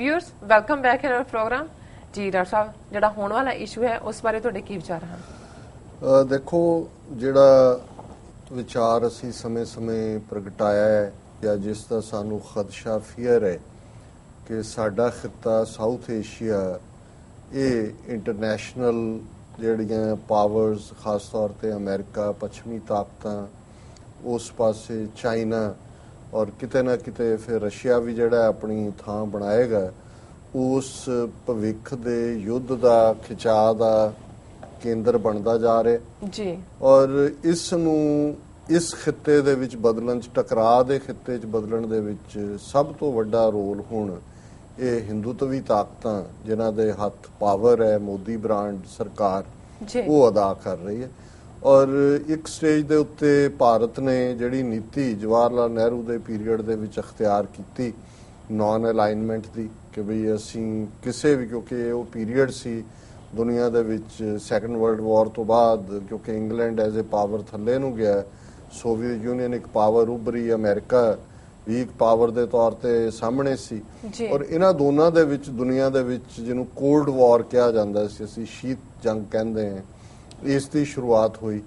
Viewers welcome back in our program ਜੀ doctor ਸਾਹਿਬ ਜਿਹੜਾ ਹੋਣ ਵਾਲਾ ਇਸ਼ੂ ਹੈ, ਉਸ ਬਾਰੇ ਤੁਹਾਡੇ ਕੀ ਵਿਚਾਰ ਹਨ? ਦੇਖੋ, ਜਿਹੜਾ ਵਿਚਾਰ ਅਸੀਂ ਸਮੇਂ-ਸਮੇਂ ਪ੍ਰਗਟਾਇਆ ਹੈ ਜਾਂ ਜਿਸ ਦਾ ਸਾਨੂੰ ਖਦਸ਼ਾ ਫੀਅਰ ਹੈ ਕਿ ਸਾਡਾ ਖਿੱਤਾ ਸਾਊਥ ਏਸ਼ੀਆ ਇਹ ਇੰਟਰਨੈਸ਼ਨਲ ਜਿਹੜੀਆਂ ਪਾਵਰਸ ਖਾਸ ਤੌਰ ਤੇ ਅਮਰੀਕਾ ਪੱਛਮੀ ਤਾਕਤਾਂ, ਉਸ ਪਾਸੇ ਚਾਈਨਾ ਔਰ ਕਿਤੇ ਨਾ ਕਿਤੇ ਫਿਰ ਰਸ਼ੀਆ ਵੀ ਜਿਹੜਾ ਆਪਣੀ ਥਾਂ ਬਣਾਏਗਾ ਉਸ ਭਵਿੱਖ ਦੇ ਯੁੱਧ ਦਾ ਖਿਚਾਅ ਦਾ ਕੇਂਦਰ ਬਣਦਾ ਜਾ ਰਿਹਾ। ਜੀ। ਔਰ ਇਸ ਨੂੰ ਇਸ ਖਿੱਤੇ ਦੇ ਵਿੱਚ ਬਦਲਣ ਚ ਟਕਰਾਅ ਦੇ ਖਿੱਤੇ ਚ ਬਦਲਣ ਦੇ ਵਿੱਚ ਸਭ ਤੋਂ ਵੱਡਾ ਰੋਲ ਹੁਣ ਇਹ ਹਿੰਦੂਤਵੀ ਤਾਕਤਾਂ ਜਿਨ੍ਹਾਂ ਦੇ ਹੱਥ ਪਾਵਰ ਹੈ ਮੋਦੀ ਬ੍ਰਾਂਡ ਸਰਕਾਰ ਉਹ ਅਦਾ ਕਰ ਰਹੀ ਹੈ। ਔਰ ਇੱਕ ਸਟੇਜ ਦੇ ਉੱਤੇ ਭਾਰਤ ਨੇ ਜਿਹੜੀ ਨੀਤੀ ਜਵਾਹਰ ਲਾਲ ਨਹਿਰੂ ਦੇ ਪੀਰੀਅਡ ਦੇ ਵਿੱਚ ਅਖਤਿਆਰ ਕੀਤੀ ਨਾਨ ਅਲਾਈਨਮੈਂਟ ਦੀ ਕਿ ਵੀ ਅਸੀਂ ਕਿਸੇ ਵੀ ਕਿਉਂਕਿ ਉਹ ਪੀਰੀਅਡ ਸੀ ਦੁਨੀਆ ਦੇ ਵਿੱਚ ਸੈਕੰਡ ਵਰਲਡ ਵਾਰ ਤੋਂ ਬਾਅਦ ਕਿਉਂਕਿ ਇੰਗਲੈਂਡ ਐਜ਼ ਅ ਪਾਵਰ ਥੱਲੇ ਨੂੰ ਗਿਆ ਸੋਵੀਅਤ ਯੂਨੀਅਨ ਇੱਕ ਪਾਵਰ ਉੱਭਰੀ ਅਮਰੀਕਾ ਵੀ ਇੱਕ ਪਾਵਰ ਦੇ ਤੌਰ ਤੇ ਸਾਹਮਣੇ ਸੀ। ਔਰ ਇਹਨਾਂ ਦੋਨਾਂ ਦੇ ਵਿੱਚ ਦੁਨੀਆ ਦੇ ਵਿੱਚ ਜਿਹਨੂੰ ਕੋਲਡ ਵਾਰ ਕਿਹਾ ਜਾਂਦਾ ਸੀ ਅਸੀਂ ਸ਼ੀਤ ਜੰਗ ਕਹਿੰਦੇ ਹਾਂ ਇਸ ਦੀ ਸ਼ੁਰੂਆਤ ਹੋਈ।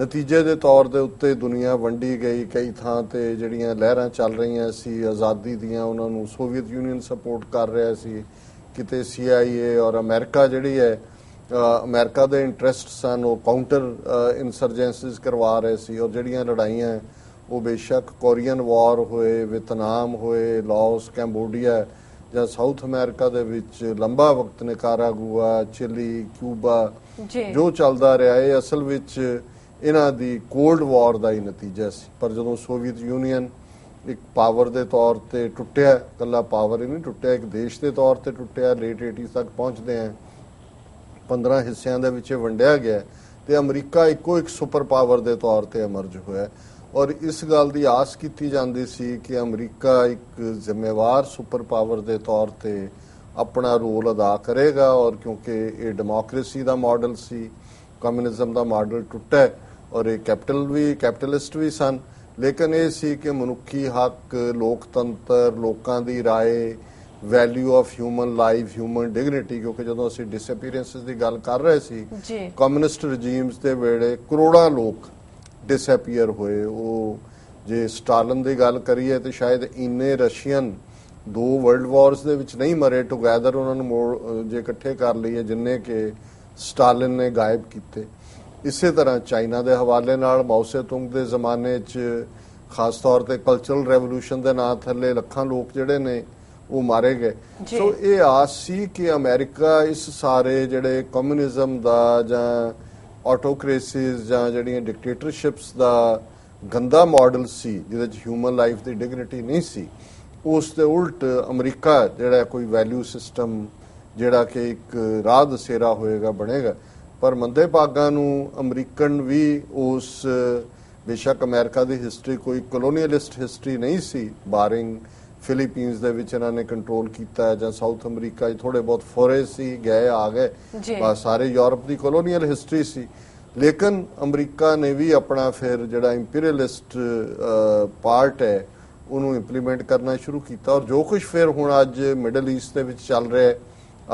ਨਤੀਜੇ ਦੇ ਤੌਰ ਦੇ ਉੱਤੇ ਦੁਨੀਆ ਵੰਡੀ ਗਈ। ਕਈ ਥਾਂ ਤੇ ਜਿਹੜੀਆਂ ਲਹਿਰਾਂ ਚੱਲ ਰਹੀਆਂ ਸੀ ਆਜ਼ਾਦੀ ਦੀਆਂ ਉਹਨਾਂ ਨੂੰ ਸੋਵੀਅਤ ਯੂਨੀਅਨ ਸਪੋਰਟ ਕਰ ਰਿਹਾ ਸੀ। ਕਿਤੇ CIA ਔਰ ਅਮਰੀਕਾ ਜਿਹੜੀ ਹੈ ਅ, ਅਮਰੀਕਾ ਦੇ ਇੰਟਰਸਟ ਸਨ ਉਹ ਕਾਊਂਟਰ ਇਨਸਰਜੈਂਸੀਜ਼ ਕਰਵਾ ਰਹੇ ਸੀ। ਔਰ ਜਿਹੜੀਆਂ ਲੜਾਈਆਂ ਉਹ ਬੇਸ਼ੱਕ ਕੋਰੀਅਨ ਵਾਰ ਹੋਏ ਵਿਤਨਾਮ ਹੋਏ ਲਾਓਸ ਕੈਂਬੋਡੀਆ ਜਾਂ ਸਾਊਥ ਅਮਰੀਕਾ ਦੇ ਵਿੱਚ ਲੰਬਾ ਵਕਤ ਨਿਕਾਰਾਗੁਆ ਚਿਲੀ ਕਿਊਬਾ ਜੀ। ਚੱਲਦਾ ਰਿਹਾ ਇਹ ਅਸਲ ਵਿੱਚ ਇਹਨਾਂ ਦੀ ਕੋਲਡ ਵਾਰ ਦਾ ਹੀ ਨਤੀਜਾ ਸੀ। ਪਰ ਜਦੋਂ ਸੋਵੀਅਤ ਯੂਨੀਅਨ ਇੱਕ ਪਾਵਰ ਦੇ ਤੌਰ ਤੇ ਟੁੱਟਿਆ ਕੱਲਾ ਪਾਵਰ ਹੀ ਨਹੀਂ ਟੁੱਟਿਆ ਇੱਕ ਦੇਸ਼ ਦੇ ਤੌਰ ਤੇ ਟੁੱਟਿਆ ਲੇਟ 80s ਤੱਕ ਪਹੁੰਚਦੇ ਆ 15 ਹਿੱਸਿਆਂ ਦੇ ਵਿੱਚ ਵੰਡਿਆ ਗਿਆ ਤੇ ਅਮਰੀਕਾ ਇੱਕੋ ਇੱਕ ਸੁਪਰ ਪਾਵਰ ਦੇ ਤੌਰ ਤੇ ਅਮਰਜ ਹੋਇਆ। ਔਰ ਇਸ ਗੱਲ ਦੀ ਆਸ ਕੀਤੀ ਜਾਂਦੀ ਸੀ ਕਿ ਅਮਰੀਕਾ ਇੱਕ ਜ਼ਿੰਮੇਵਾਰ ਸੁਪਰ ਪਾਵਰ ਦੇ ਤੌਰ ਤੇ ਆਪਣਾ ਰੋਲ ਅਦਾ ਕਰੇਗਾ ਔਰ ਕਿਉਂਕਿ ਇਹ ਡੈਮੋਕ੍ਰੇਸੀ ਦਾ ਮਾਡਲ ਸੀ ਕਮਿਊਨਿਜ਼ਮ ਦਾ ਮਾਡਲ ਟੁੱਟਿਆ ਔਰ ਇਹ ਕੈਪੀਟਲ ਵੀ ਕੈਪੀਟਲਿਸਟ ਵੀ ਸਨ। ਲੇਕਿਨ ਇਹ ਸੀ ਕਿ ਮਨੁੱਖੀ ਹੱਕ ਲੋਕਤੰਤਰ ਲੋਕਾਂ ਦੀ ਰਾਏ value of human life human dignity ਕਿਉਂਕਿ ਜਦੋਂ ਅਸੀਂ ਡਿਸਅਪੀਅਰੈਂਸਸ ਦੀ ਗੱਲ ਕਰ ਰਹੇ ਸੀ ਕਮਿਊਨਿਸਟ ਰਜੀਮਸ ਦੇ ਵੇਲੇ ਕਰੋੜਾਂ ਲੋਕ ਡਿਸਅਪੀਅਰ ਹੋਏ ਉਹ ਜੇ ਸਟਾਲਿਨ ਦੀ ਗੱਲ ਕਰੀਏ ਤੇ ਸ਼ਾਇਦ ਇੰਨੇ ਰਸ਼ੀਅਨ ਦੋ ਵਰਲਡ ਵਾਰਸ ਦੇ ਵਿੱਚ ਨਹੀਂ ਮਰੇ ਟੁਗੇਦਰ ਉਹਨਾਂ ਨੂੰ ਜੇ ਇਕੱਠੇ ਕਰ ਲਈਏ ਜਿੰਨੇ ਕਿ ਸਟਾਲਿਨ ਨੇ ਗਾਇਬ ਕੀਤੇ ਇਸੇ ਤਰ੍ਹਾਂ ਚਾਈਨਾ ਦੇ ਹਵਾਲੇ ਨਾਲ ਮਾਓਸੇ ਤੁੰਗ ਦੇ ਜ਼ਮਾਨੇ 'ਚ ਖਾਸ ਤੌਰ ਤੇ ਕਲਚਰਲ ਰੈਵੋਲੂਸ਼ਨ ਦੇ ਨਾਂ ਥੱਲੇ ਲੱਖਾਂ ਲੋਕ ਜਿਹੜੇ ਨੇ ਉਹ ਮਾਰੇ ਗਏ। ਸੋ ਇਹ ਆਸ ਸੀ ਕਿ ਅਮਰੀਕਾ ਇਸ ਸਾਰੇ ਜਿਹੜੇ ਕਮਿਊਨਿਜ਼ਮ ਦਾ ਜਾਂ ਆਟੋਕ੍ਰੇਸੀਜ਼ ਜਾਂ ਜਿਹੜੀਆਂ ਡਿਕਟੇਟਰਸ਼ਿਪਸ ਦਾ ਗੰਦਾ ਮਾਡਲ ਸੀ, ਜਿਹਦੇ ਚ ਹਿਊਮਨ ਲਾਈਫ ਦੀ ਡਿਗਨਿਟੀ ਨਹੀਂ ਸੀ, ਉਸ ਦੇ ਉਲਟ ਅਮਰੀਕਾ ਜਿਹੜਾ ਕੋਈ ਵੈਲਿਊ ਸਿਸਟਮ ਜਿਹੜਾ ਕਿ ਇੱਕ ਰਾਹ ਦਸੇਰਾ ਹੋਏਗਾ, ਬਣੇਗਾ। ਪਰ ਮੰਦੇ ਭਾਗਾਂ ਨੂੰ ਅਮਰੀਕਨ ਵੀ ਉਸ, ਬੇਸ਼ੱਕ ਅਮਰੀਕਾ ਦੀ ਹਿਸਟਰੀ ਕੋਈ ਕਲੋਨੀਅਲਿਸਟ ਹਿਸਟਰੀ ਨਹੀਂ ਸੀ ਬਾਰਿੰਗ ਫਿਲੀਪੀਨਸ ਦੇ ਵਿੱਚ ਇਹਨਾਂ ਨੇ ਕੰਟਰੋਲ ਕੀਤਾ ਜਾਂ ਸਾਊਥ ਅਮਰੀਕਾ 'ਚ ਥੋੜੇ ਬਹੁਤ ਫੋਰੇ ਸੀ ਗਏ ਆ ਗਏ। ਬਸ ਸਾਰੇ ਯੂਰਪ ਦੀ ਕਲੋਨੀਅਲ ਹਿਸਟਰੀ ਸੀ। ਲੇਕਿਨ ਅਮਰੀਕਾ ਨੇ ਵੀ ਆਪਣਾ ਫਿਰ ਜਿਹੜਾ ਇੰਪੀਰੀਅਲਿਸਟ ਪਾਰਟ ਹੈ ਉਹਨੂੰ ਇੰਪਲੀਮੈਂਟ ਕਰਨਾ ਸ਼ੁਰੂ ਕੀਤਾ ਔਰ ਜੋ ਕੁਝ ਫਿਰ ਹੁਣ ਅੱਜ ਮਿਡਲ ਈਸਟ ਦੇ ਵਿੱਚ ਚੱਲ ਰਿਹਾ ਹੈ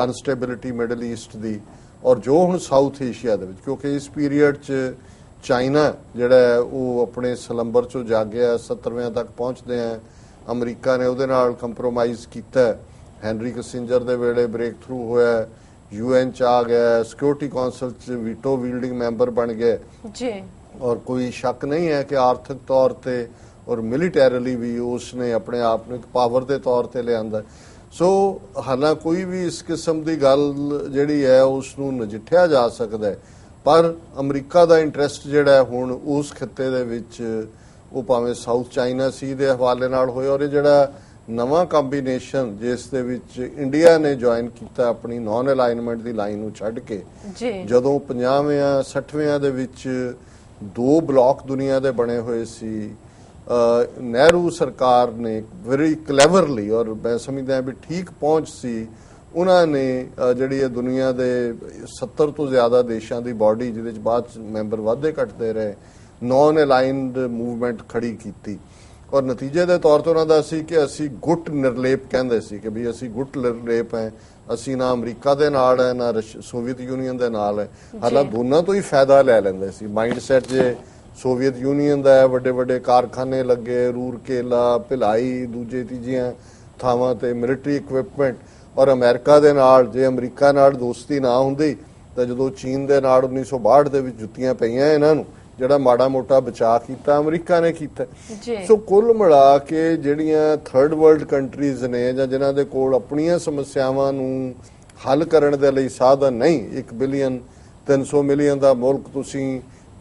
ਅਨਸਟੇਬਿਲਿਟੀ ਮਿਡਲ ਈਸਟ ਦੀ ਔਰ ਜੋ ਹੁਣ ਸਾਊਥ ਏਸ਼ੀਆ ਦੇ ਵਿੱਚ ਕਿਉਂਕਿ ਇਸ ਪੀਰੀਅਡ 'ਚ ਚਾਈਨਾ ਜਿਹੜਾ ਉਹ ਆਪਣੇ ਸਲੰਬਰ ਚੋਂ ਜਾਗਿਆ 70ਵੇਂ ਤੱਕ ਪਹੁੰਚਦੇ ਆ। ਅਮਰੀਕਾ ਨੇ ਉਹਦੇ ਨਾਲ ਕੰਪਰੋਮਾਈਜ਼ ਕੀਤਾ। ਹੈਨਰੀ ਕਿਸਿੰਜਰ ਦੇ ਵੇਲੇ ਬ੍ਰੇਕ ਥਰੂ ਹੋਇਆ ਯੂਐਨ ਚ ਆ ਗਿਆ ਸਿਕਿਉਰਿਟੀ ਕਾਉਂਸਲ ਚ ਵੀਟੋ ਵੀਲਡਿੰਗ ਮੈਂਬਰ ਬਣ ਗਏ ਜੀ। ਔਰ ਕੋਈ ਸ਼ੱਕ ਨਹੀਂ ਹੈ ਕਿ ਆਰਥਿਕ ਤੌਰ ਤੇ ਔਰ ਮਿਲੀਟੈਰਲੀ ਵੀ ਉਸ ਨੇ ਆਪਣੇ ਆਪ ਨੂੰ ਇੱਕ ਪਾਵਰ ਦੇ ਤੌਰ ਤੇ ਲਿਆਂਦਾ ਸੋ ਹਾਲਾਂ ਕੋਈ ਵੀ ਇਸ ਕਿਸਮ ਦੀ ਗੱਲ ਜਿਹੜੀ ਹੈ ਉਸ ਨੂੰ ਨਜਿੱਠਿਆ ਜਾ ਸਕਦਾ ਹੈ। ਪਰ ਅਮਰੀਕਾ ਦਾ ਇੰਟਰਸਟ ਜਿਹੜਾ ਹੈ ਹੁਣ ਉਸ ਖਿੱਤੇ ਦੇ ਵਿੱਚ ਉਹ ਭਾਵੇਂ ਸਾਊਥ ਚਾਈਨਾ ਸੀ ਦੇ ਹਵਾਲੇ ਨਾਲ ਹੋਇਆ ਔਰ ਇਹ ਜਿਹੜਾ ਨਵਾਂ ਕੰਬੀਨੇਸ਼ਨ ਜਿਸ ਦੇ ਵਿੱਚ ਇੰਡੀਆ ਨੇ ਜੁਆਇਨ ਕੀਤਾ ਆਪਣੀ ਨਾਨ ਅਲਾਈਨਮੈਂਟ ਦੀ ਲਾਈਨ ਨੂੰ ਛੱਡ ਕੇ ਜਦੋਂ 50ਵਿਆਂ 60ਵਿਆਂ ਦੇ ਵਿੱਚ ਦੋ ਬਲਾਕ ਦੁਨੀਆ ਦੇ ਬਣੇ ਹੋਏ ਸੀ ਨਹਿਰੂ ਸਰਕਾਰ ਨੇ ਵੈਰੀ ਕਲੇਵਰਲੀ ਔਰ ਮੈਂ ਸਮਝਦਾ ਵੀ ਠੀਕ ਪਹੁੰਚ ਸੀ ਉਹਨਾਂ ਨੇ ਜਿਹੜੀ ਇਹ ਦੁਨੀਆ ਦੇ 70 ਤੋਂ ਜ਼ਿਆਦਾ ਦੇਸ਼ਾਂ ਦੀ ਬਾਡੀ ਜਿਹਦੇ ਵਿੱਚ ਬਾਅਦ ਮੈਂਬਰ ਵਾਧੇ ਘਟਦੇ ਰਹੇ ਨਾਨ ਅਲਾਈਨਡ ਮੂਵਮੈਂਟ ਖੜੀ ਕੀਤੀ। ਔਰ ਨਤੀਜੇ ਦੇ ਤੌਰ ਤੇ ਉਹਨਾਂ ਦਾ ਸੀ ਕਿ ਅਸੀਂ ਗੁੱਟ ਨਿਰਲੇਪ ਕਹਿੰਦੇ ਸੀ ਕਿ ਵੀ ਅਸੀਂ ਗੁੱਟ ਨਿਰਲੇਪ ਹੈ ਅਸੀਂ ਨਾ ਅਮਰੀਕਾ ਦੇ ਨਾਲ ਹੈ ਨਾ ਸੋਵੀਅਤ ਯੂਨੀਅਨ ਦੇ ਨਾਲ ਹੈ। ਹਾਲਾਂਕਿ ਦੋਨਾਂ ਤੋਂ ਹੀ ਫਾਇਦਾ ਲੈ ਲੈਂਦੇ ਸੀ। ਮਾਈਂਡ ਸੈਟ ਜੇ ਸੋਵੀਅਤ ਯੂਨੀਅਨ ਦਾ ਹੈ ਵੱਡੇ ਵੱਡੇ ਕਾਰਖਾਨੇ ਲੱਗੇ ਰੂਰਕੇਲਾ ਭਿਲਾਈ ਦੂਜੇ ਤੀਜੀਆਂ ਥਾਵਾਂ ਤੇ ਮਿਲਟਰੀ ਇਕਵਿਪਮੈਂਟ ਔਰ ਅਮਰੀਕਾ ਦੇ ਨਾਲ ਜੇ ਅਮਰੀਕਾ ਨਾਲ ਦੋਸਤੀ ਨਾ ਹੁੰਦੀ ਤਾਂ ਜਦੋਂ ਚੀਨ ਦੇ ਨਾਲ 1962 ਦੇ ਵਿੱਚ ਜੁੱਤੀਆਂ ਪਈਆਂ ਇਹਨਾਂ ਨੂੰ ਜਿਹੜਾ ਮਾੜਾ ਮੋਟਾ ਬਚਾਅ ਕੀਤਾ ਅਮਰੀਕਾ ਨੇ ਕੀਤਾ। ਸੋ ਕੁੱਲ ਮਿਲਾ ਕੇ ਜਿਹੜੀਆਂ ਥਰਡ ਵਰਲਡ ਕੰਟਰੀਜ਼ ਨੇ ਜਾਂ ਜਿਨ੍ਹਾਂ ਦੇ ਕੋਲ ਆਪਣੀਆਂ ਸਮੱਸਿਆਵਾਂ ਨੂੰ ਹੱਲ ਕਰਨ ਦੇ ਲਈ ਸਾਧਨ ਨਹੀਂ 1 ਬਿਲੀਅਨ 300 ਮਿਲੀਅਨ ਦਾ ਮੁਲਕ ਤੁਸੀਂ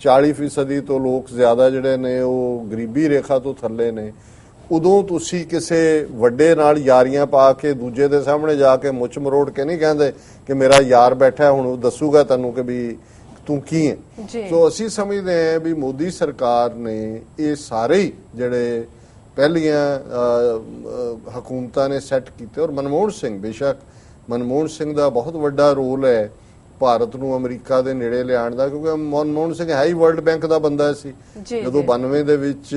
40% ਫੀਸਦੀ ਤੋਂ ਲੋਕ ਜ਼ਿਆਦਾ ਜਿਹੜੇ ਨੇ ਉਹ ਗਰੀਬੀ ਰੇਖਾ ਤੋਂ ਥੱਲੇ ਨੇ ਉਦੋਂ ਤੁਸੀਂ ਕਿਸੇ ਵੱਡੇ ਨਾਲ ਯਾਰੀਆਂ ਪਾ ਕੇ ਦੂਜੇ ਦੇ ਸਾਹਮਣੇ ਜਾ ਕੇ ਮੁੱਛ ਮਰੋੜ ਕੇ ਨਹੀਂ ਕਹਿੰਦੇ ਕਿ ਮੇਰਾ ਯਾਰ ਬੈਠਾ ਹੁਣ ਉਹ ਦੱਸੂਗਾ ਤੈਨੂੰ ਕਿ ਵੀ ਤੂੰ ਕੀ ਹੈ? ਸੋ ਅਸੀਂ ਸਮਝਦੇ ਹਾਂ ਵੀ ਮੋਦੀ ਸਰਕਾਰ ਨੇ ਇਹ ਸਾਰੇ ਜਿਹੜੇ ਪਹਿਲੀਆਂ ਹਕੂਮਤਾਂ ਨੇ ਸੈੱਟ ਕੀਤੇ ਔਰ ਮਨਮੋਹਨ ਸਿੰਘ ਬੇਸ਼ੱਕ ਮਨਮੋਹਨ ਸਿੰਘ ਦਾ ਬਹੁਤ ਵੱਡਾ ਰੋਲ ਹੈ ਭਾਰਤ ਨੂੰ ਅਮਰੀਕਾ ਦੇ ਨੇੜੇ ਲਿਆਉਣ ਦਾ ਕਿਉਂਕਿ ਮਨਮੋਹਨ ਸਿੰਘ ਹੈ ਹੀ ਵਰਲਡ ਬੈਂਕ ਦਾ ਬੰਦਾ ਸੀ। ਜਦੋਂ ਜੀ। 92 ਦੇ ਵਿੱਚ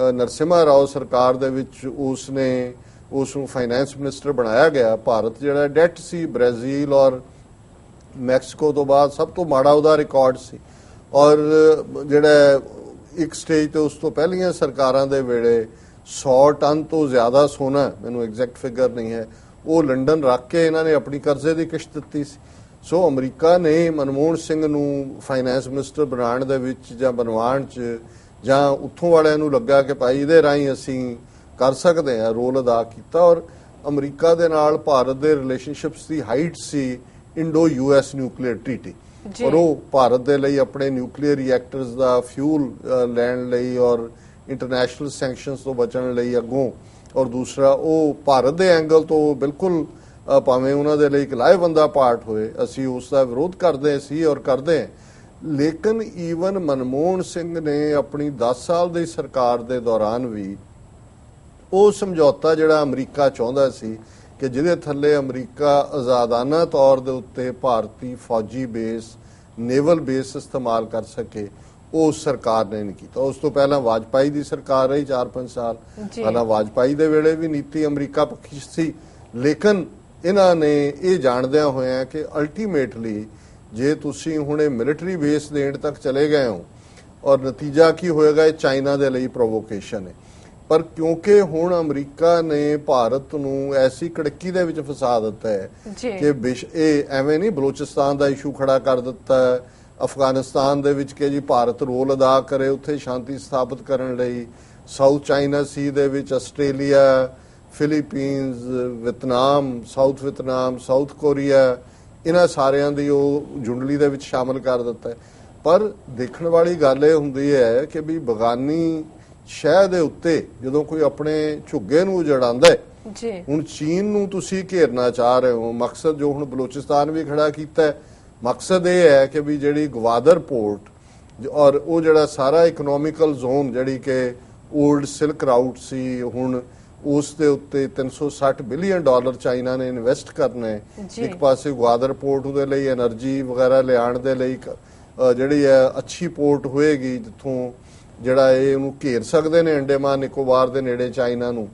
ਅ, ਨਰਸਿਮਹਾ ਰਾਓ ਸਰਕਾਰ ਦੇ ਵਿੱਚ ਉਸ ਨੇ ਉਸ ਨੂੰ ਫਾਈਨੈਂਸ ਮਿਨਿਸਟਰ ਬਣਾਇਆ ਗਿਆ ਭਾਰਤ ਜਿਹੜਾ ਡੈਟ ਸੀ ਬ੍ਰਾਜ਼ੀਲ ਔਰ ਮੈਕਸੀਕੋ ਤੋਂ ਬਾਅਦ ਸਭ ਤੋਂ ਮਾੜਾ ਉਹਦਾ ਰਿਕਾਰਡ ਸੀ। ਔਰ ਜਿਹੜਾ ਇੱਕ ਸਟੇਜ ਤੇ ਉਸ ਤੋਂ ਪਹਿਲੀਆਂ ਸਰਕਾਰਾਂ ਦੇ ਵੇਲੇ 100 ਟਨ ਤੋਂ ਜ਼ਿਆਦਾ ਸੋਨਾ, ਮੈਨੂੰ ਐਗਜ਼ੈਕਟ ਫਿਗਰ ਨਹੀਂ ਹੈ, ਉਹ ਲੰਡਨ ਰੱਖ ਕੇ ਇਹਨਾਂ ਨੇ ਆਪਣੀ ਕਰਜ਼ੇ ਦੀ ਕਿਸ਼ਤ ਦਿੱਤੀ ਸੀ। ਸੋ ਅਮਰੀਕਾ ਨੇ ਮਨਮੋਹਨ ਸਿੰਘ ਨੂੰ ਫਾਈਨੈਂਸ ਮਿਨਿਸਟਰ ਬਣਾਉਣ ਦੇ ਵਿੱਚ ਜਾਂ ਬਣਵਾਉਣ 'ਚ ਜਾਂ ਉੱਥੋਂ ਵਾਲਿਆਂ ਨੂੰ ਲੱਗਾ ਕਿ ਭਾਈ ਇਹਦੇ ਰਾਹੀਂ ਅਸੀਂ ਕਰ ਸਕਦੇ ਹਾਂ, ਰੋਲ ਅਦਾ ਕੀਤਾ। ਔਰ ਅਮਰੀਕਾ ਦੇ ਨਾਲ ਭਾਰਤ ਦੇ ਰਿਲੇਸ਼ਨਸ਼ਿਪਸ ਦੀ ਹਾਈਟ ਸੀ ਇੰਡੋ ਯੂਐਸ ਨਿਊਕਲੀਅਰ ਟ੍ਰੀਟੀ। ਔਰ ਉਹ ਭਾਰਤ ਦੇ ਲਈ ਆਪਣੇ ਨਿਊਕਲੀਅਰ ਰਿਐਕਟਰਸ ਦਾ ਫਿਊਲ ਲੈਣ ਲਈ ਔਰ ਇੰਟਰਨੈਸ਼ਨਲ ਸੈਂਕਸ਼ਨਸ ਤੋਂ ਬਚਣ ਲਈ ਅੱਗੋਂ। ਔਰ ਦੂਸਰਾ ਉਹ ਭਾਰਤ ਦੇ ਐਂਗਲ ਤੋਂ ਬਿਲਕੁਲ ਭਾਵੇਂ ਉਹਨਾਂ ਦੇ ਲਈ ਇੱਕ ਲਾਹੇਵੰਦਾ ਪਾਰਟ ਹੋਏ ਅਸੀਂ ਉਸ ਦਾ ਵਿਰੋਧ ਕਰਦੇ ਸੀ ਔਰ ਕਰਦੇ ਹਾਂ। ਲੇਕਿਨ ਈਵਨ ਮਨਮੋਹਨ ਸਿੰਘ ਨੇ ਆਪਣੀ 10 ਸਾਲ ਦੀ ਸਰਕਾਰ ਦੇ ਦੌਰਾਨ ਵੀ ਉਹ ਸਮਝੌਤਾ ਜਿਹੜਾ ਅਮਰੀਕਾ ਚਾਹੁੰਦਾ ਸੀ ਕਿ ਜਿਹਦੇ ਥੱਲੇ ਅਮਰੀਕਾ ਆਜ਼ਾਦਾਨਾ ਤੌਰ ਦੇ ਉੱਤੇ ਭਾਰਤੀ ਫੌਜੀ ਬੇਸ ਨੇਵਲ ਬੇਸ ਇਸਤੇਮਾਲ ਕਰ ਸਕੇ ਉਹ ਸਰਕਾਰ ਨੇ ਨਹੀਂ ਕੀਤਾ। ਉਸ ਤੋਂ ਪਹਿਲਾਂ ਵਾਜਪਾਈ ਦੀ ਸਰਕਾਰ ਰਹੀ 4-5 ਸਾਲ। ਜੀ। ਪਹਿਲਾਂ ਵਾਜਪਾਈ ਦੇ ਵੇਲੇ ਵੀ ਨੀਤੀ ਅਮਰੀਕਾ ਪੱਖੀ ਸੀ। ਲੇਕਿਨ ਇਹਨਾਂ ਨੇ ਇਹ ਜਾਣਦਿਆਂ ਹੋਇਆਂ ਕਿ ਅਲਟੀਮੇਟਲੀ ਜੇ ਤੁਸੀਂ ਹੁਣੇ ਮਿਲਟਰੀ ਬੇਸ ਦੇਣ ਤੱਕ ਚਲੇ ਗਏ ਹੋ ਔਰ ਨਤੀਜਾ ਕੀ ਹੋਏਗਾ? ਇਹ ਚਾਈਨਾ ਦੇ ਲਈ ਪ੍ਰੋਵੋਕੇਸ਼ਨ ਹੈ। ਪਰ ਕਿਉਂਕਿ ਹੁਣ ਅਮਰੀਕਾ ਨੇ ਭਾਰਤ ਨੂੰ ਐਸੀ ਕੜਕੀ ਦੇ ਵਿੱਚ ਫਸਾ ਦਿੱਤਾ ਹੈ। ਕਿ ਵਿਸ਼ ਇਹ ਐਵੇਂ ਨਹੀਂ ਬਲੋਚਿਸਤਾਨ ਦਾ ਇਸ਼ੂ ਖੜਾ ਕਰ ਦਿੱਤਾ ਹੈ। ਅਫਗਾਨਿਸਤਾਨ ਦੇ ਵਿੱਚ ਕਿ ਜੀ ਭਾਰਤ ਰੋਲ ਅਦਾ ਕਰੇ ਉੱਥੇ ਸ਼ਾਂਤੀ ਸਥਾਪਿਤ ਕਰਨ ਲਈ। ਸਾਊਥ ਚਾਈਨਾ ਸੀ ਦੇ ਵਿੱਚ Australia Philippines Vietnam South Vietnam South Korea ਇਹਨਾਂ ਸਾਰਿਆਂ ਦੀ ਉਹ ਜੁੰਡਲੀ ਦੇ ਵਿੱਚ ਸ਼ਾਮਲ ਕਰ ਦਿੱਤਾ ਪਰ ਦੇਖਣ ਵਾਲੀ ਗੱਲ ਇਹ ਹੁੰਦੀ ਹੈ ਕਿ ਵੀ ਬਗਾਨੀ ਸ਼ਹਿ ਦੇ ਉੱਤੇ ਜਦੋਂ ਕੋਈ ਆਪਣੇ ਝੁੱਗੇ ਨੂੰ ਜੜਾਉਂਦਾ ਹੈ ਜੀ। ਹੁਣ ਚੀਨ ਨੂੰ ਤੁਸੀਂ ਘੇਰਨਾ ਚਾਹ ਰਹੇ ਹੋ। ਮਕਸਦ ਜੋ ਹੁਣ ਬਲੋਚਿਸਤਾਨ ਵੀ ਖੜਾ ਕੀਤਾ ਹੈ ਮਕਸਦ ਇਹ ਹੈ ਕਿ ਵੀ ਜਿਹੜੀ ਗਵਾਦਰ ਪੋਰਟ ਔਰ ਉਹ ਜਿਹੜਾ ਸਾਰਾ ਇਕਨੋਮਿਕਲ ਜ਼ੋਨ ਜਿਹੜੀ ਕਿ 올ਡ ਸਿਲਕ ਰਾਊਟ ਸੀ ਹੁਣ ਉਸ ਦੇ ਉੱਤੇ 360 ਬਿਲੀਅਨ ਡਾਲਰ ਚਾਈਨਾ ਨੇ ਇਨਵੈਸਟ ਕਰਨੇ ਇੱਕ ਪਾਸੇ ਗਵਾਦਰ ਪੋਰਟ ਉਹਦੇ ਲਈ એનર્ਜੀ ਵਗੈਰਾ ਲਿਆਉਣ ਦੇ ਲਈ ਜਿਹੜੀ ਹੈ ਅੱਛੀ ਪੋਰਟ ਹੋਏਗੀ ਜਿੱਥੋਂ ਜਿਹੜਾ ਇਹ ਉਹਨੂੰ ਘੇਰ ਸਕਦੇ ਨੇ ਅੰਡੇਮਾਨ ਨਿਕੋਬਾਰ ਦੇ ਨੇੜੇ ਚਾਈਨਾ ਨੂੰ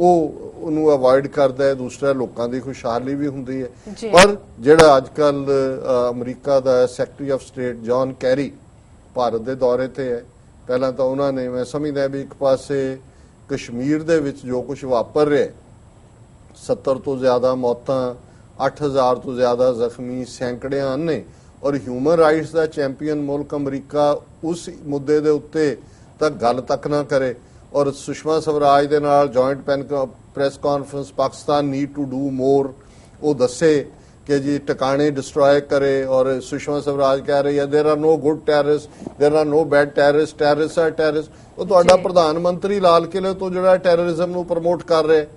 ਉਹ ਉਹਨੂੰ ਅਵੋਇਡ ਕਰਦਾ ਹੈ ਦੂਸਰਾ ਲੋਕਾਂ ਦੀ ਖੁਸ਼ਹਾਲੀ ਵੀ ਹੁੰਦੀ ਹੈ। ਪਰ ਜਿਹੜਾ ਅੱਜ ਕੱਲ America the secretary of state John Kerry Bharat ਦੇ ਦੌਰੇ ਤੇ ਹੈ ਪਹਿਲਾਂ ਤਾਂ ਉਹਨਾਂ ਨੇ ਮੈਂ ਸਮਝਦਾ ਵੀ ਇੱਕ ਪਾਸੇ ਕਸ਼ਮੀਰ ਦੇ ਵਿੱਚ ਜੋ ਕੁਝ ਵਾਪਰ ਰਿਹਾ ਹੈ 70 ਤੋਂ ਜ਼ਿਆਦਾ ਮੌਤਾਂ 8000 ਤੋਂ ਜ਼ਿਆਦਾ ਜ਼ਖਮੀ ਸੈਂਕੜਿਆਂ ਨੇ ਔਰ ਹਿਊਮਨ ਰਾਈਟਸ ਦਾ ਚੈਂਪੀਅਨ ਮੁਲਕ ਅਮਰੀਕਾ ਉਸ ਮੁੱਦੇ ਦੇ ਉੱਤੇ ਤਾਂ ਗੱਲ ਤੱਕ ਨਾ ਕਰੇ ਔਰ ਸੁਸ਼ਮਾ ਸਵਰਾਜ ਦੇ ਨਾਲ joint PAN press conference Pakistan need to do more ਉਹ ਦੱਸੇ ਕਿ ਜੀ ਟਿਕਾਣੇ ਡਿਸਟਰੋਏ ਕਰੇ ਔਰ ਸੁਸ਼ਮਾ ਸਵਰਾਜ ਕਹਿ ਰਹੀ ਹੈ there are no good terrorist there are no bad terrorist terrorist are terrorist ਉਹ ਤੁਹਾਡਾ ਜੀ। ਪ੍ਰਧਾਨ ਮੰਤਰੀ ਲਾਲ ਕਿਲੇ ਤੋਂ ਜਿਹੜਾ ਟੈਰਰਿਜ਼ਮ ਨੂੰ ਪ੍ਰਮੋਟ ਕਰ ਰਿਹਾ ਹੈ।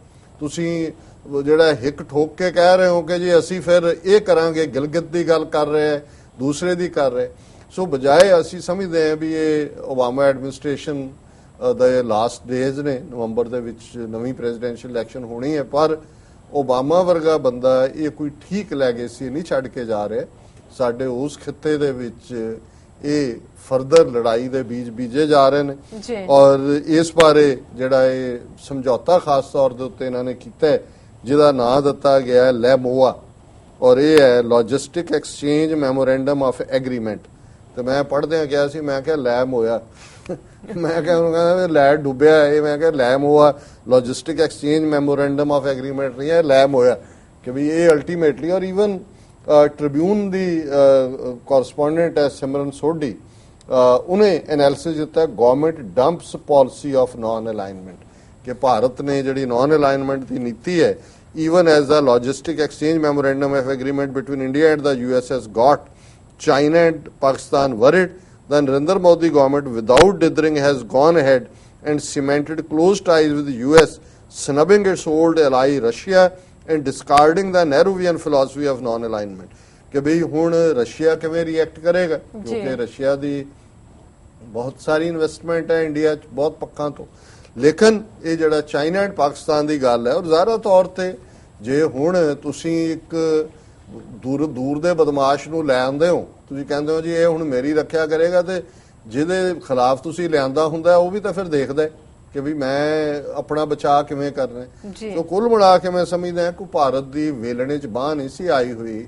ਤੁਸੀਂ ਉਹ ਜਿਹੜਾ ਹਿੱਕ ਠੋਕ ਕੇ ਕਹਿ ਰਹੇ ਹੋ ਕਿ ਜੀ ਅਸੀਂ ਫਿਰ ਇਹ ਕਰਾਂਗੇ ਗਿਲਗਿਤ ਦੀ ਗੱਲ ਕਰ ਰਹੇ ਦੂਸਰੇ ਦੀ ਕਰ ਰਹੇ ਸੋ ਬਜਾਏ ਅਸੀਂ ਸਮਝਦੇ ਹਾਂ ਵੀ ਇਹ ਓਬਾਮਾ ਐਡਮਿਨਿਸਟ੍ਰੇਸ਼ਨ ਦੇ ਲਾਸਟ ਡੇਜ਼ ਨੇ ਨਵੰਬਰ ਦੇ ਵਿੱਚ ਨਵੀਂ ਪ੍ਰੈਜ਼ੀਡੈਂਸ਼ੀਅਲ ਇਲੈਕਸ਼ਨ ਹੋਣੀ ਹੈ ਪਰ ਓਬਾਮਾ ਵਰਗਾ ਬੰਦਾ ਇਹ ਕੋਈ ਠੀਕ ਲੈਗੇਸੀ ਨਹੀਂ ਛੱਡ ਕੇ ਜਾ ਰਿਹਾ। ਸਾਡੇ ਉਸ ਖਿੱਤੇ ਦੇ ਵਿੱਚ ਇਹ ਫਰਦਰ ਲੜਾਈ ਦੇ ਬੀਜ ਬੀਜੇ ਜਾ ਰਹੇ ਨੇ। ਔਰ ਇਸ ਬਾਰੇ ਜਿਹੜਾ ਇਹ ਸਮਝੌਤਾ ਖਾਸ ਤੌਰ ਦੇ ਉੱਤੇ ਇਹਨਾਂ ਨੇ ਕੀਤਾ ਹੈ, ਜਿਹਦਾ ਨਾਂ ਦਿੱਤਾ ਗਿਆ ਹੈ ਲੈਮੋਆ ਔਰ ਇਹ ਹੈ logistic exchange memorandum of agreement ਤੇ ਮੈਂ ਪੜ੍ਹਦਿਆਂ ਗਿਆ ਸੀ, ਮੈਂ ਕਿਹਾ ਲੈਮ ਹੋਇਆ ਮੈਂ ਕਿਹਾ ਉਹਨੂੰ ਕਹਿੰਦਾ ਲੈ ਡੁੱਬਿਆ ਇਹ, ਮੈਂ ਕਿਹਾ LEMOA logistic exchange memorandum of agreement ਨਹੀਂ ਹੈ ਲੈਮ ਹੋਇਆ ਕਿ ਵੀ ਇਹ ਅਲਟੀਮੇਟਲੀ ਔਰ ਇਵਨ ਟ੍ਰਿਬਿਊਨ ਦੀ ਕੋਰਸਪੋਂਡੈਂਟ ਹੈ ਸਿਮਰਨ ਸੋਢੀ। ਉਹਨੇ ਐਨਾਲਿਸਿਸ ਦਿੱਤਾ government dumps policy of non alignment ਕਿ ਭਾਰਤ ਨੇ ਜਿਹੜੀ ਨਾਨ ਅਲਾਈਨਮੈਂਟ ਦੀ ਨੀਤੀ ਹੈ even as the logistic exchange memorandum of agreement between India and the US has got China and Pakistan worried, the Narendra Modi government, without dithering, has gone ahead and cemented close ties with the US, snubbing its old ally Russia and discarding the Nehruvian philosophy of non-alignment. ਕਿ ਵੀ ਹੁਣ Russia ਕਿਵੇਂ react ਕਰੇਗਾ ਕਿਉਂਕਿ Russia ਦੀ ਬਹੁਤ ਸਾਰੀ investment ਹੈ India 'ਚ ਬਹੁਤ ਪੱਖਾਂ ਤੋਂ ਲੇਕਿਨ ਇਹ ਜਿਹੜਾ ਚਾਈਨਾ ਐਂਡ ਪਾਕਿਸਤਾਨ ਦੀ ਗੱਲ ਹੈ ਔਰ ਜ਼ਾਹਰਾ ਤੌਰ ਤੇ ਜੇ ਹੁਣ ਤੁਸੀਂ ਇੱਕ ਦੂਰ ਦੂਰ ਦੇ ਬਦਮਾਸ਼ ਨੂੰ ਲੈ ਆਉਂਦੇ ਹੋ ਤੁਸੀਂ ਕਹਿੰਦੇ ਹੋ ਜੀ ਇਹ ਹੁਣ ਮੇਰੀ ਰੱਖਿਆ ਕਰੇਗਾ ਤੇ ਜਿਹਦੇ ਖਿਲਾਫ ਤੁਸੀਂ ਲਿਆਂਦਾ ਹੁੰਦਾ ਉਹ ਵੀ ਤਾਂ ਫਿਰ ਦੇਖਦਾ ਕਿ ਵੀ ਮੈਂ ਆਪਣਾ ਬਚਾਅ ਕਿਵੇਂ ਕਰਨਾ। ਸੋ ਕੁੱਲ ਮਿਲਾ ਕੇ ਮੈਂ ਸਮਝਦਾ ਕਿ ਭਾਰਤ ਦੀ ਵੇਲਣੇ 'ਚ ਬਾਹ ਨਹੀਂ ਸੀ ਆਈ ਹੋਈ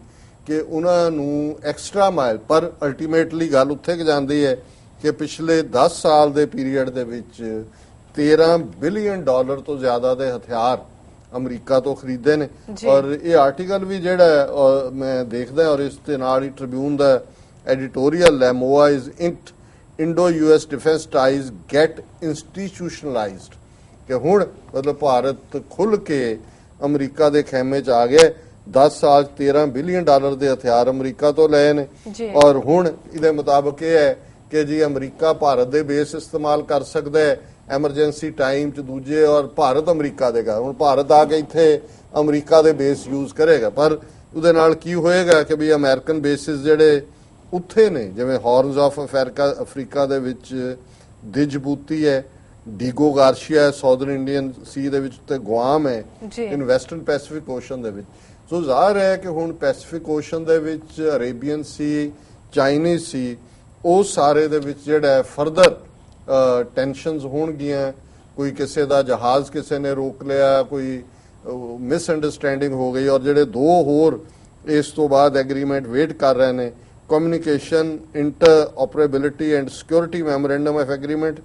ਕਿ ਉਹਨਾਂ ਨੂੰ ਐਕਸਟਰਾ ਮਾਈਲ ਪਰ ਅਲਟੀਮੇਟਲੀ ਗੱਲ ਉੱਥੇ ਕਿ ਜਾਂਦੀ ਹੈ ਕਿ ਪਿਛਲੇ 10 ਸਾਲ ਦੇ ਪੀਰੀਅਡ ਦੇ ਵਿੱਚ 13 ਬਿਲੀਅਨ ਡਾਲਰ ਤੋਂ ਜ਼ਿਆਦਾ ਦੇ ਹਥਿਆਰ ਅਮਰੀਕਾ ਤੋਂ ਖਰੀਦੇ ਨੇ। ਔਰ ਇਹ ਆਰਟੀਕਲ ਵੀ ਜਿਹੜਾ ਮੈਂ ਦੇਖਦਾ ਔਰ ਇਸ ਦੇ ਨਾਲ ਹੀ ਟ੍ਰਿਬਿਊਨ ਦਾ ਐਡੀਟੋਰੀਅਲ ਹੈ MOA is in Indo US defence ties get institutionalised. ਕਿ ਹੁਣ ਮਤਲਬ ਭਾਰਤ ਖੁੱਲ ਕੇ ਅਮਰੀਕਾ ਦੇ ਖੈਮੇ 'ਚ ਆ ਗਿਆ 10 ਸਾਲ 'ਚ 13 ਬਿਲੀਅਨ ਡਾਲਰ ਦੇ ਹਥਿਆਰ ਅਮਰੀਕਾ ਤੋਂ ਲਏ ਨੇ। ਔਰ ਹੁਣ ਇਹਦੇ ਮੁਤਾਬਕ ਇਹ ਹੈ ਕਿ ਜੀ ਅਮਰੀਕਾ ਭਾਰਤ ਦੇ ਬੇਸ ਇਸਤੇਮਾਲ ਕਰ ਸਕਦਾ ਹੈ। ਐਮਰਜੈਂਸੀ ਟਾਈਮ 'ਚ ਦੂਜੇ ਔਰ ਭਾਰਤ ਅਮਰੀਕਾ ਦੇ ਘਰ। ਹੁਣ ਭਾਰਤ ਆ ਕੇ ਇੱਥੇ ਅਮਰੀਕਾ ਦੇ ਬੇਸ ਯੂਜ਼ ਕਰੇਗਾ। ਪਰ ਉਹਦੇ ਨਾਲ ਕੀ ਹੋਏਗਾ ਕਿ ਵੀ ਅਮਰੀਕਨ ਬੇਸਿਸ ਜਿਹੜੇ ਉੱਥੇ ਨੇ ਜਿਵੇਂ ਹਾਰਨਸ ਆਫ ਅਫਰੀਕਾ ਅਫਰੀਕਾ ਦੇ ਵਿੱਚ ਦਿਜਬੂਤੀ ਹੈ ਡੀਗੋ ਗਾਰਸ਼ੀਆ ਹੈ ਸਾਊਥਰਨ ਇੰਡੀਅਨ ਸੀ ਦੇ ਵਿੱਚ ਤੇ ਗੁਆਮ ਹੈ। ਇਨ ਵੈਸਟਰਨ ਪੈਸੀਫਿਕ ਓਸ਼ਨ ਦੇ ਵਿੱਚ। ਸੋ ਜ਼ਾਹਰ ਹੈ ਕਿ ਹੁਣ ਪੈਸੀਫਿਕ ਓਸ਼ਨ ਦੇ ਵਿੱਚ ਅਰੇਬੀਅਨ ਸੀ ਚਾਈਨੀਜ਼ ਸੀ ਉਹ ਸਾਰੇ ਦੇ ਵਿੱਚ ਜਿਹੜਾ ਫਰਦਰ ਟੈਨਸ਼ਨਸ ਹੋਣਗੀਆਂ, ਕੋਈ ਕਿਸੇ ਦਾ ਜਹਾਜ਼ ਕਿਸੇ ਨੇ ਰੋਕ ਲਿਆ, ਕੋਈ ਮਿਸ ਅੰਡਰਸਟੈਂਡਿੰਗ ਹੋ ਗਈ ਔਰ ਜਿਹੜੇ ਦੋ ਹੋਰ ਇਸ ਤੋਂ ਬਾਅਦ ਐਗਰੀਮੈਂਟ ਵੇਟ ਕਰ ਰਹੇ ਨੇ communication interoperability and security memorandum of agreement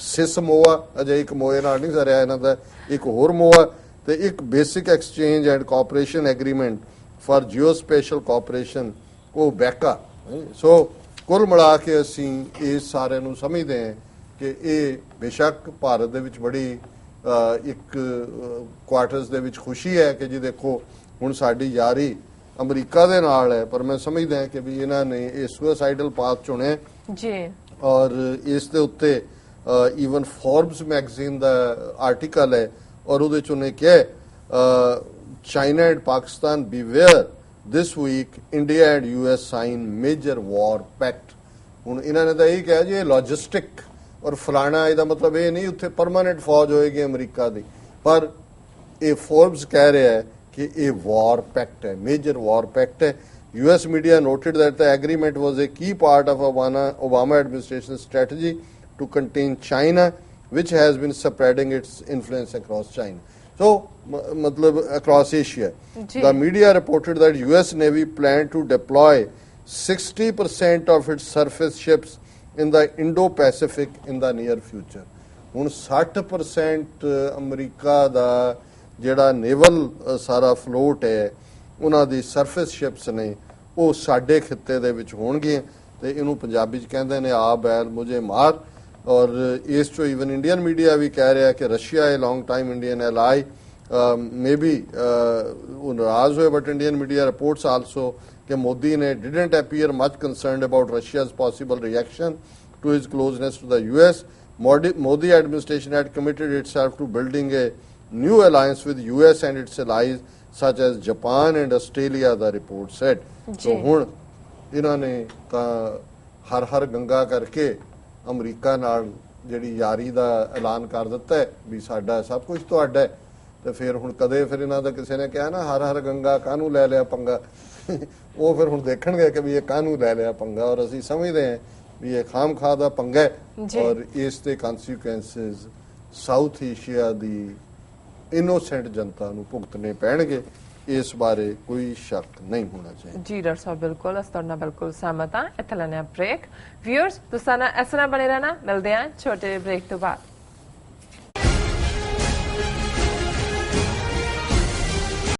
CISMOA ਅਜੇ ਇੱਕ ਮੋਏ ਨਾਲ ਨਹੀਂ ਸਰਿਆ ਇਹਨਾਂ ਦਾ, ਇੱਕ ਹੋਰ ਮੋਆ ਤੇ ਇੱਕ basic exchange and cooperation agreement for geospatial cooperation ਉਹ ਬੈਕਾ। ਸੋ ਕੁੱਲ ਮਿਲਾ ਕੇ ਅਸੀਂ ਇਹ ਸਾਰੇ ਨੂੰ ਸਮਝਦੇ ਹਾਂ ਕਿ ਇਹ ਬੇਸ਼ੱਕ ਭਾਰਤ ਦੇ ਵਿੱਚ ਬੜੀ ਇੱਕ ਕੁਆਟਰਸ ਦੇ ਵਿੱਚ ਖੁਸ਼ੀ ਹੈ ਕਿ ਜੀ ਦੇਖੋ ਹੁਣ ਸਾਡੀ ਯਾਰੀ ਅਮਰੀਕਾ ਦੇ ਨਾਲ ਹੈ ਪਰ ਮੈਂ ਸਮਝਦਾ ਹਾਂ ਕਿ ਵੀ ਇਹਨਾਂ ਨੇ ਇਹ ਸੁਸਾਈਡਲ ਪਾਥ ਚੁਣਿਆ ਜੀ। ਔਰ ਇਸ ਦੇ ਉੱਤੇ ਈਵਨ ਫੋਰਬਸ ਮੈਗਜ਼ੀਨ ਦਾ ਆਰਟੀਕਲ ਹੈ ਔਰ ਉਹਦੇ ਚ ਉਹਨੇ ਕਿਹਾ China and Pakistan beware this week India and US sign major war pact ਹੁਣ ਇਹਨਾਂ ਨੇ ਤਾਂ ਇਹ ਕਿਹਾ ਜੀ ਇਹ ਲੌਜਿਸਟਿਕ ਔਰ ਫਲਾਣਾ ਇਹਦਾ ਮਤਲਬ ਇਹ ਨਹੀਂ ਉੱਥੇ ਪਰਮਾਨੈਂਟ ਫੌਜ ਹੋਏਗੀ ਅਮਰੀਕਾ ਦੀ ਪਰ ਇਹ ਫੋਰਬਸ ਕਹਿ ਰਿਹਾ ਹੈ ਕਿ ਇਹ ਵਾਰ ਪੈਕਟ ਹੈ ਮੇਜਰ ਵਾਰ ਪੈਕਟ ਹੈ US media noted that the agreement was a key part of Obama, Obama administration strategy to contain China, which has been spreading its influence across China. So, m- matlab across Asia. जी। The media reported that US Navy planned to deploy 60% of its surface ships in the Indo-Pacific in the near future. ਹੁਣ 60% America ਦਾ ਜਿਹੜਾ naval ਸਾਰਾ float ਹੈ, ਉਹਨਾਂ ਦੀ surface ships ਨੇ, ਉਹ ਸਾਡੇ ਖਿੱਤੇ ਦੇ ਵਿੱਚ ਹੋਣਗੀਆਂ ਤੇ ਇਹਨੂੰ ਪੰਜਾਬੀ ਚ ਕਹਿੰਦੇ ਨੇ ਆ ਬੈਲ ਮੁਝੇ ਮਾਰ ਔਰ ਇਸ ਤੋਂ ਇਵਨ ਇੰਡੀਅਨ ਮੀਡੀਆ ਵੀ ਕਹਿ ਰਿਹਾ ਕਿ ਰਸ਼ੀਆ ਇਹ long time Indian ally maybe ਉਹ ਨਾਰਾਜ਼ ਹੋਏ but Indian media reports also ਕਿ ਮੋਦੀ ਨੇ didn't appear much concerned about Russia's possible reaction to his closeness to the US. Modi, Modi administration had committed itself to building a new alliance with US and its allies such as Japan and Australia, the report said. So ਹੁਣ ਇਹਨਾਂ ਨੇ ਤਾਂ ਹਰ ਹਰ ਗੰਗਾ ਕਰਕੇ America ਨਾਲ ਜਿਹੜੀ ਯਾਰੀ ਦਾ ਐਲਾਨ ਕਰ ਦਿੱਤਾ ਹੈ ਵੀ ਸਾਡਾ ਸਭ ਕੁਝ ਤੁਹਾਡਾ ਹੈ ਤੇ ਫਿਰ ਹੁਣ ਕਦੇ ਫਿਰ ਇਹਨਾਂ ਦਾ ਕਿਸੇ ਨੇ ਕਿਹਾ ਨਾ ਹਰ ਹਰ ਗੰਗਾ ਕਾਹਨੂੰ ਲੈ ਲਿਆ ਪੰਗਾ? ਉਹ ਫਿਰ ਹੁਣ ਦੇਖਣਗੇ ਕਿ ਵੀ ਇਹ ਕਾਹਨੂੰ ਲੈ ਲਿਆ ਪੰਗਾ ਔਰ ਅਸੀਂ ਸਮਝਦੇ ਹਾਂ ਵੀ ਇਹ ਖਾਮਖਾ ਦਾ ਪੰਗਾ ਹੈ। ਔਰ ਇਸ ਦੇ ਕਨਸੀਕੁਐਂਸਸ ਸਾਊਥ ਏਸ਼ੀਆ ਦੀ ਇਨੋਸੈਂਟ ਜਨਤਾ ਨੂੰ ਭੁਗਤਣੇ ਪੈਣਗੇ। ਇਸ ਬਾਰੇ ਕੋਈ ਸ਼ੱਕ ਨਹੀਂ ਹੋਣਾ ਚਾਹੀਦਾ। ਜੀ ਡਾਕਟਰ ਸਾਹਿਬ ਬਿਲਕੁਲ ਅਸੀਂ ਤੁਹਾਡੇ ਨਾਲ ਬਿਲਕੁਲ ਸਹਿਮਤ ਹਾਂ। ਇੱਥੇ ਲੈਣੇ ਬ੍ਰੇਕ ਵਿਊਅਰਸ ਤੁਸੀਂ ਨਾ ਇਸ ਤਰ੍ਹਾਂ ਬਣੇ ਰਹਿਣਾ। ਮਿਲਦੇ ਹਾਂ ਛੋਟੇ ਬ੍ਰੇਕ ਤੋਂ ਬਾਅਦ।